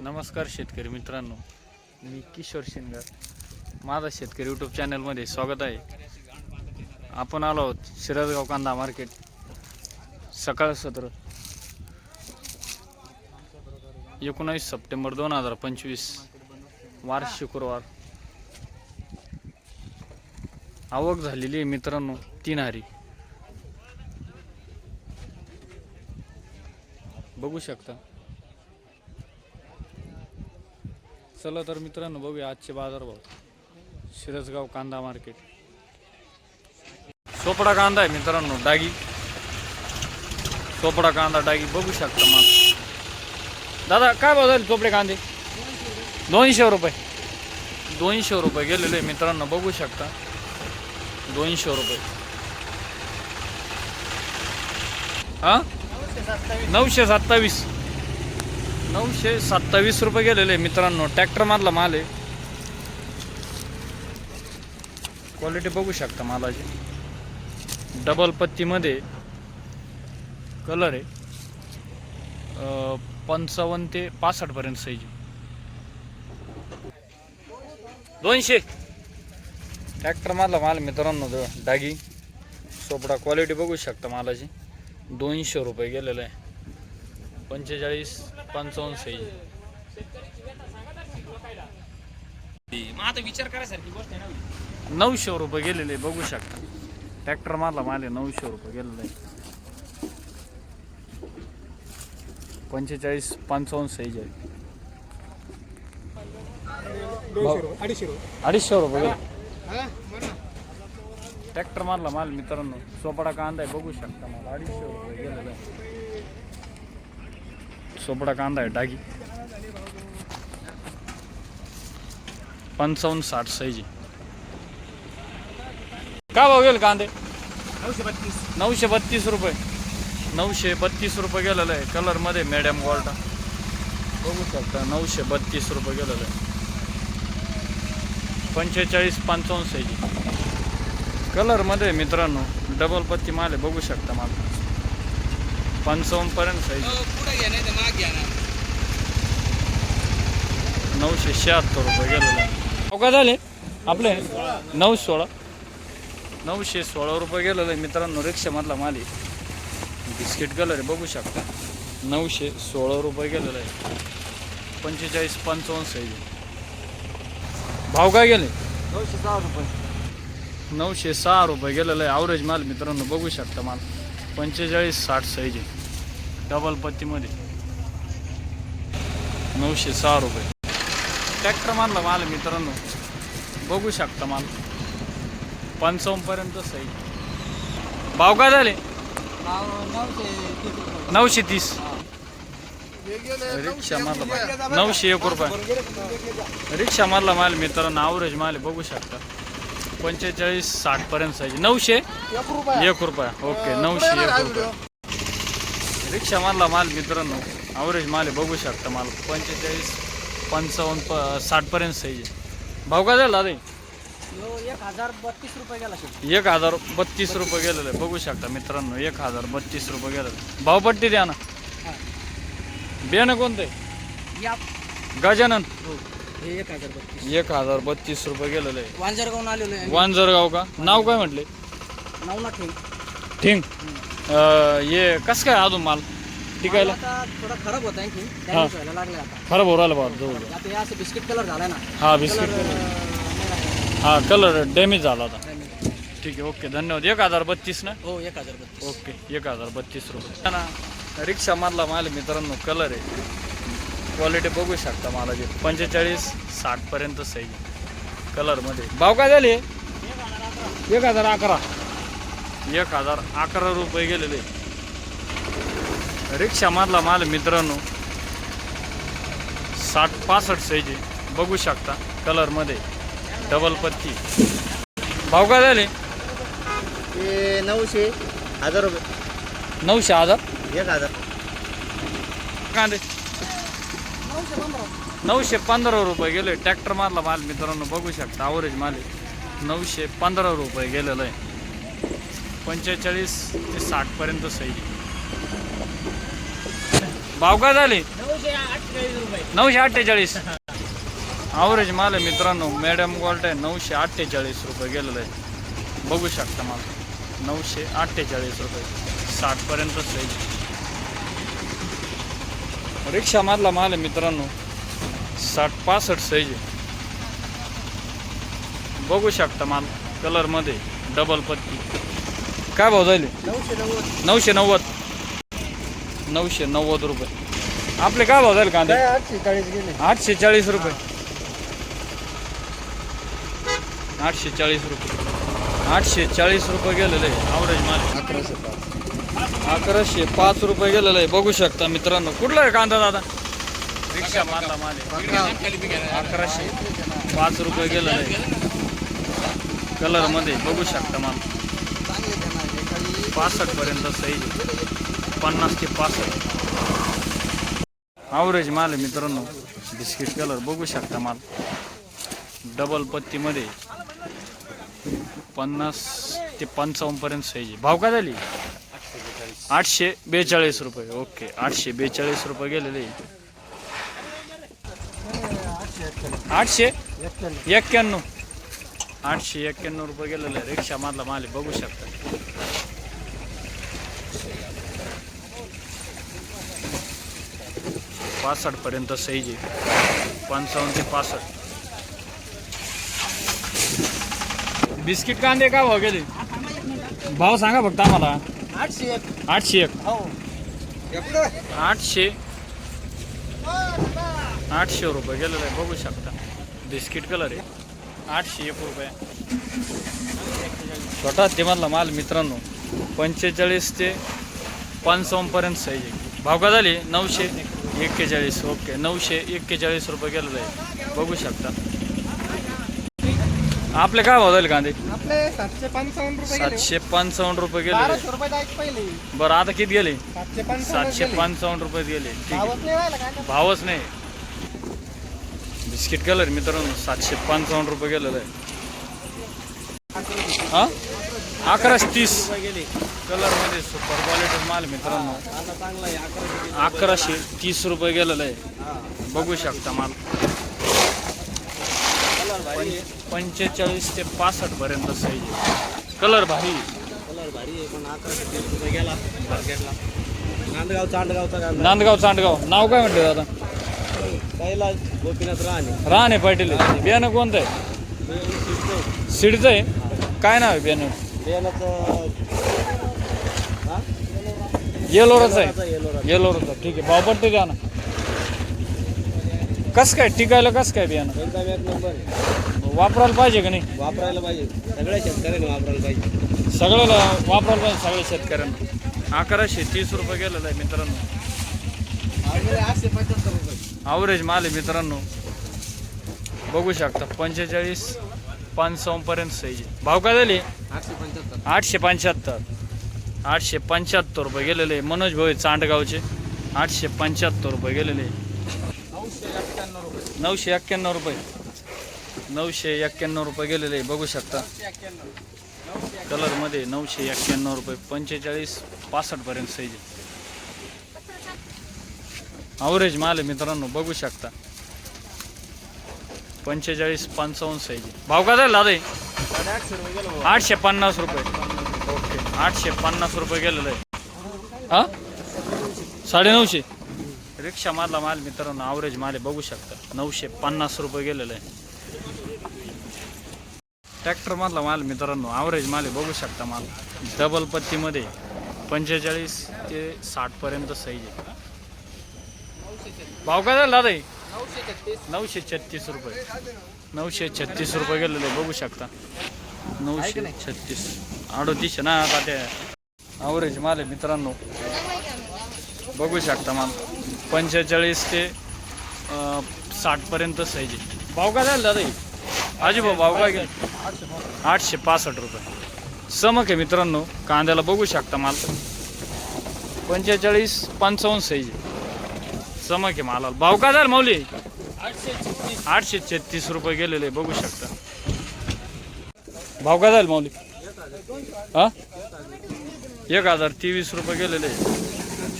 नमस्कार शेतकरी मित्रांनो. मी किशोर शिंगर माझा शेतकरी यूट्यूब चॅनलमध्ये स्वागत आहे. आपण आलो आहोत शिरसगाव कांदा मार्केट सकाळ सत्र. एकोणावीस सप्टेंबर दोन हजार पंचवीस. वार शुक्रवार. आवक झालेली आहे मित्रांनो तीन हारी. बघू शकता. चला तर मित्रांनो बघूया आजचे बाजारभाव. शिरसगाव कांदा मार्केट सोपडा कांदा आहे मित्रांनो डागी. सोपडा कांदा डागी बघू शकता मग दादा काय भाव झाले चोपडे कांदे? दोनशे रुपये. दोनशे रुपये गेलेले मित्रांनो बघू शकता. दोनशे रुपये. हा? नऊशे सत्तावीस. नऊशे सत्तावीस रुपये गेलेले मित्रांनो. ट्रॅक्टर मधला माल आहे. क्वालिटी बघू शकता मालाची. डबल पत्तीमध्ये कलर आहे. पंचावन्न ते पासष्ट पर्यंत साईज दोनशे. ट्रॅक्टर मधला माल मित्रांनो डागी सोपडा क्वालिटी बघू शकता मालाची. दोनशे रुपये गेलेला आहे. पंचेचाळीस पंचावन्न साईज मग आता विचार करायसारखी गोष्ट आहे ना. नऊशे रुपये गेलेले बघू शकता. ट्रॅक्टर मारला माले नऊशे रुपये गेलेलं आहे. पंचेचाळीस पंचावन्न साईज आहे भाऊ- अडीचशे रुपये. अडीचशे रुपये गेले. हा म्हणा ट्रॅक्टर मारला माल मित्रांनो. सोपडा कांदा आहे बघू शकता मला. अडीचशे रुपये गेलेला आहे. सोपडा कांदा आहे डागी पंचावन्न साठ साईज आहे. काय भाव गेले कांदे नऊशे बत्तीस नऊशे बत्तीस रुपये नऊशे बत्तीस रुपये गेलेलं आहे कलरमध्ये मॅडम गोल्टा बघू शकता नऊशे बत्तीस रुपये गेलेलं आहे पंचेचाळीस पंचावन्न साईज कलरमध्ये मित्रांनो डबल पत्ती माल आहे बघू शकता मला पंचावन्न पर्यंत साईज पुढे घ्या नाही तर माग घ्या ना नऊशे शहात्तर रुपये गेलेलं आहे का झाले? आपले? नऊ सोळा? नऊशे सोळा रुपये गेलेलं आहे मित्रांनो रिक्षामधला माल आहे. बिस्किट कलर आहे बघू शकता. नऊशे सोळा रुपये गेलेलं आहे पंचेचाळीस पंचावन्न साईज भाव काय गेले? नऊशे सहा रुपये. नऊशे सहा रुपये गेलेलं आहे. ॲव्हरेज माल मित्रांनो बघू शकता माल. पंचेचाळीस साठ साईज आहे. डबल पत्तीमध्ये. नऊशे सहा रुपये. ट्रॅक्टर मारला माल मित्रांनो. बघू शकता माल. पंचावन्नपर्यंत साईज भाव काय झाले? नऊशे तीस रिक्षा मारला माल. नऊशे एक रुपये. रिक्षा मारला माल मित्रांनो. ॲव्हरेज माल बघू शकता. पंचेचाळीस साठ पर्यंत साईज नऊशे एक रुपये. ओके नऊशे एक रुपये. रिक्षा मारला माल मित्रांनो. ॲव्हरेज माल बघू शकता माल. पंचेचाळीस पंचावन्न प साठ पर्यंत साईज आहे. भाव काय झाला दादा एक हजार बत्तीस रुपये गेला एक हजार बत्तीस रुपये गेलेलं. आहे बघू शकता मित्रांनो एक हजार बत्तीस रुपये गेलेलं. भावपट्टी द्या ना. बियाणं कोणतं? आहे गजानन. हो एक हजार बत्तीस. एक हजार बत्तीस रुपये गेलेलं. आहे वांजरगावून आलेलो आहे. वांजरगाव का? नाव काय म्हटले? नवना ठेव ठीक अं, हे कसं काय अजून माल? टिकायला? आता थोडा खराब होता आणखी. डॅमेज व्हायला लागला आता. खराब हो राहिला बाबा जवळ. आता हे असं बिस्किट कलर झाला ना. हा कलर बिस्किट हा कलर डॅमेज झाला होता. ठीक आहे ओके धन्यवाद. एक हजार बत्तीस ना? हो एक हजार बत्तीस. ओके एक हजार बत्तीस रुपये. ना रिक्षा मधला माल मित्रांनो कलर आहे. क्वालिटी बघू शकता मला जे पंचेचाळीस साठ पर्यंत सही. कलरमध्ये भाव काय झाले? एक हजार अकरा. एक हजार अकरा रुपये गेलेले. रिक्षा मधला माल मित्रांनो साठ पासष्ट साईज बघू शकता कलरमध्ये डबल पत्ती. भाव काय झाले? ते नऊशे हजार रुपये. नऊशे हजार? एक हजार. कांदे. नऊशे पंधरा रुपये गेले. ट्रॅक्टर मारला माल मित्रांनो बघू शकता ॲव्हरेज माल आहे. नऊशे पंधरा रुपये गेलेलं आहे. पंचेचाळीस ते साठ पर्यंत सही भाव काय झाले? नऊशे अठ्ठेचाळीस ॲव्हरेज माल आहे मित्रांनो मॅडम गोल्ट आहे नऊशे अठ्ठेचाळीस रुपये गेलेलं आहे. बघू शकता माल. नऊशे अठ्ठेचाळीस रुपये. साठपर्यंत साईज रिक्षामधला माल आहे मित्रांनो साठ पासष्ट साईज बघू शकता माल कलरमध्ये डबल पत्ती. काय भाव जाईल नऊशे नव्वद. नऊशे नव्वद. नऊशे नव्वद रुपये. आपले काय भाव जाईल कांदे? आठशे चाळीस गेले. आठशे चाळीस रुपये. आठशे चाळीस रुपये. आठशे चाळीस रुपये गेलेले. ॲव्हरेज माल. अकराशे पाच. अकराशे पाच रुपये गेलेलं. आहे बघू शकता मित्रांनो. कुठला आहे कांदा दादा? रिक्षा मारला माले. अकराशे. पाच रुपये गेलेलं. आहे कलरमध्ये बघू शकता माल. पासष्ट पर्यंत साईज पन्नास ते पासष्ट. ॲव्हरेज माल आहे मित्रांनो. बिस्किट कलर बघू शकता माल. डबल पत्तीमध्ये पन्नास ते पंचावन्नपर्यंत साईज आहे. भाव काय झाली? आठशे बेचाळीस रुपये. ओके आठशे बेचाळीस रुपये गेलेले आठशे एक्क्याण्णव. आठशे एक्क्याण्णव रुपये गेलेलं आहे. रिक्षा मधला माल आहे, बघू शकता. पासष्ट पर्यंत साईज आहे. पंचावन्न ते पासष्ट. बिस्किट कांदे का भाव गेले भाव सांगा फक्त आम्हाला. आठशे एक. आठशे एक. हो. आठशे. आठशे रुपये गेलेलं आहे. बघू शकता. बिस्किट कलर आहे. आठशे एक रुपये. छोटा हत्तीमधला माल मित्रांनो पंचेचाळीस ते पंचावन्नपर्यंत साईज आहे. भाव का झाली? नऊशे. एक्केचाळीस ओके. नऊशे एक्केचाळीस रुपये गेलेलं आहे बघू शकता. आपले काय भाव झाले कांदे? आपले सातशे पंचावन्न रुपये गेले. सातशे पंचावन्न रुपये गेलेले. बाराशे रुपये जायचे पहिले. बरं आता किती गेले? सातशे पंचावन्न सातशे गेले. पंचावन्न रुपये गेले. ठीक आहे. नाही भावच नाही. बिस्किट कलर मित्रांनो सातशे पंचावन्न रुपये गेलेलं. आहे हा? अकराशे तीस. गेले कलरमध्ये सुपर क्वालिटी माल मित्रांनो. आता चांगला आहे अकराशे तीस रुपये गेलेलं आहे. बघू शकता माल. कलर पंचेचाळीस ते पासष्ट पर्यंत साईज कलर भारी कलर भारी आहे पण अकराशे तीस रुपये गेला. मार्केटला नांदगाव नांदगाव चांडगाव नाव काय म्हणते दादा? पहिला गोपीनाथ राणे. राणे पाटील. बियाणं कोणतं आहे? सिडचं आहे काय नाव आहे बियाणं? येलोराचं आहे. येलोराचं. येलोराचं. ठीक आहे. भावपट्टी द्या ना. कसं काय? टिकायला कसं काय बियाणं? एकदम एक नंबर आहे. वापरायला पाहिजे का नाही? वापरायला पाहिजे. सगळ्या शेतकऱ्यांनी वापरायला पाहिजे. सगळ्याला वापरायला पाहिजे सगळ्या शेतकऱ्यांना. अकराशे तीस रुपये गेलेलं आहे मित्रांनो. आठशे पंच्याहत्तर रुपये. ॲव्हरेज माल आहे मित्रांनो. बघू शकता. पंचेचाळीस पंचावन्नपर्यंत साईज आहे. भाव काय झाले? आठशे पंच्याहत्तर. आठशे पंच्याहत्तर रुपये गेलेले. आहे. मनोज भाऊ चांडगावचे. आठशे पंच्याहत्तर रुपये गेलेले. आहे. नऊशे एक्क्याण्णव रुपये. नऊशे एक्क्याण्णव रुपये नऊशे रुपये गेलेले. आहे. बघू शकता. कलरमध्ये नऊशे एक्क्याण्णव रुपये. पंचेचाळीस पासष्टपर्यंत साईज अवरेज माल मित्रांनो. बघू शकता. पंचेचाळीस पंचावन्न साईज भाव का झाला दादा आठशे पन्नास रुपये. ओके आठशे पन्नास रुपये गेलेलं. आहे हा? साडेनऊशे? रिक्षा मारला माल मित्रांनो ॲव्हरेज माल बघू शकता. नऊशे पन्नास रुपये गेलेलं. आहे ट्रॅक्टर मधला माल मित्रांनो ॲव्हरेज माल बघू शकता माल. डबल पत्तीमध्ये पंचेचाळीस ते साठपर्यंत साईज आहे भाव का झाला दादा नऊशे छत्तीस. रुपये. नऊशे छत्तीस रुपये गेलेले बघू शकता. नऊशे छत्तीस. अडोतीसशे ना आता ते ॲव्हरेज माल आहे मित्रांनो. बघू शकता माल. पंचेचाळीस ते साठपर्यंत साईज आहे. भाव काय झाला दादा हे? आजी भाऊ भाव काय आठशे पासष्ट रुपये. समक आहे मित्रांनो कांद्याला बघू शकता माल. पंचेचाळीस पंचावन्न साईज आहे. चमक आहे मालाला. भाव का झाला माऊली? आठशे छत्तीस रुपये गेलेले बघू शकता. भाव का झाला माऊली? हा? एक हजार तेवीस रुपये गेलेले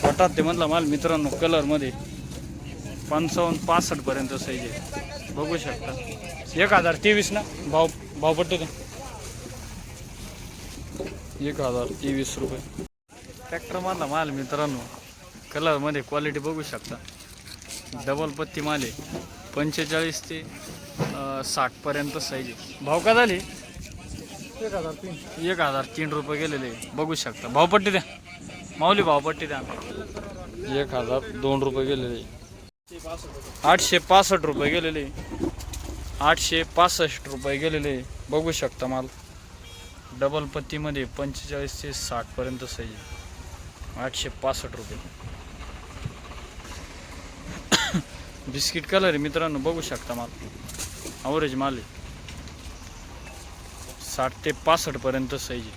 छोटा ते म्हटला माल मित्रांनो कलरमध्ये पंचावन्न पासष्ट पर्यंत साईज आहे. बघू शकता. एक हजार तेवीस ना? भाव भाव पडतो ते एक हजार तेवीस रुपये. ट्रॅक्टर मधला माल मित्रांनो कलरमध्ये क्वालिटी बघू शकता. डबल पत्ती माल आहे. पंचेचाळीस ते साठपर्यंत साईज आहे. भाव का झाले? एक हजार तीन एक हजार तीन रुपये गेलेले बघू शकता. भावपट्टी द्या. माऊली भावपट्टी द्या. एक हजार दोन रुपये गेलेले आठशे पासष्ट रुपये गेलेले आठशे पासष्ट रुपये गेलेले बघू शकता माल. डबल पत्तीमध्ये पंचेचाळीस ते साठपर्यंत साईज आठशे पासष्ट रुपये. बिस्किट कलर आहे मित्रांनो बघू शकता माल. अवरेज माल आहे. साठ ते पासष्ट पर्यंत साईज आहे.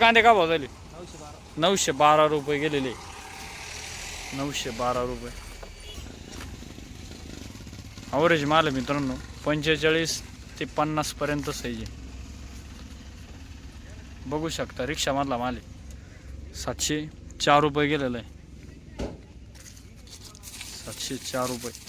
कांदे का भाव झाले? नऊशे बारा रुपये गेलेले. नऊशे बारा रुपये. अवरेज माल आहे मित्रांनो पंचेचाळीस ते पन्नास पर्यंत साईज आहे. बघू शकता रिक्षामधला माल आहे. सातशे चार रुपये गेलेला आहे. सातशे चार रुपये.